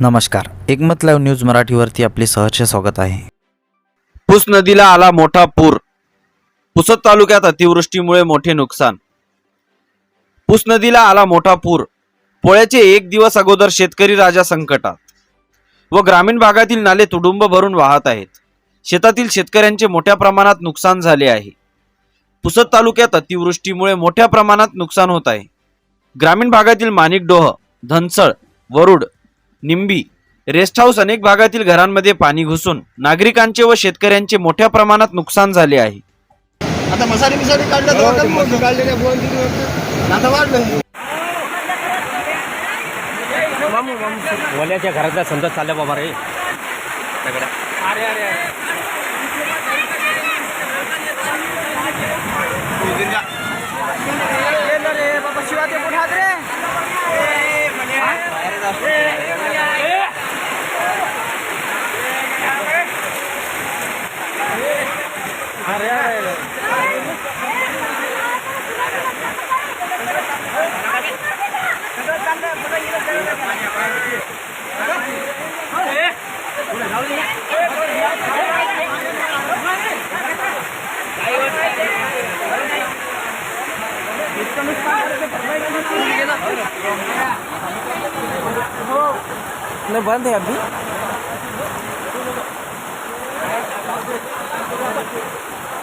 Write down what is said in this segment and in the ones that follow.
नमस्कार. एकमत live news मराठीवरती आपले सहर्ष स्वागत आहे. पुस नदीला आला मोठा पूर. पुसद तालुक्यात अतिवृष्टीमुळे मोठे नुकसान. पुस नदीला आला मोठा पूर. पोळ्याचे एक दिवस अगोदर शेतकरी राजा संकटात. व ग्रामीण भागातील नाले तुडुंब भरून वाहत आहेत. शेतातील शेतकऱ्यांचे मोठ्या प्रमाणात नुकसान झाले आहे. पुसद तालुक्यात अतिवृष्टीमुळे मोठ्या प्रमाणात नुकसान होत आहे. ग्रामीण भागातील माणिकडोह धनसळ वरुड निंबी. रेस्ट हाऊस अनेक भागातील घरांमध्ये पाणी घुसून नागरिकांचे व शेतकऱ्यांचे मोठ्या प्रमाणात नुकसान झाले आहे. आता मसाले मिसाले काढलं तर वाटेल मग. काढलेल्या बुवांची आता वाढलं वल्याच्या घरातल्या समजा चालल्या बाबा रे. नहीं बंद है अभी।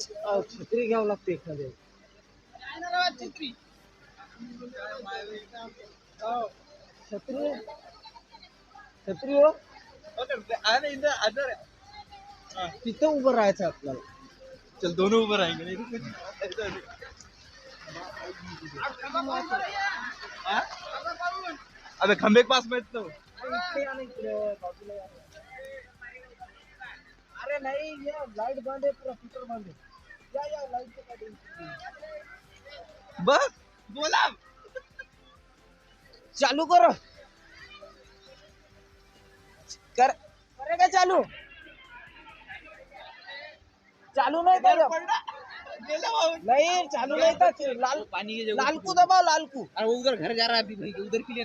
छत्री घ्यावं लागते एखाद्या छत्री छत्री हो चल दोनों उभं राहेंगे अबे खंबे के पास बैठ तो. अरे नाही, या लाईट बांधे पुरा फिटर बांधे या या लाईट बस बोला। चालू करो। कर करे का चालू? चालू नाही कर। नहीं चालू नहीं था। लाल पानी लालकू दबाओ लालकू। अरे उधर घर जा रहा है अभी उधर के लिए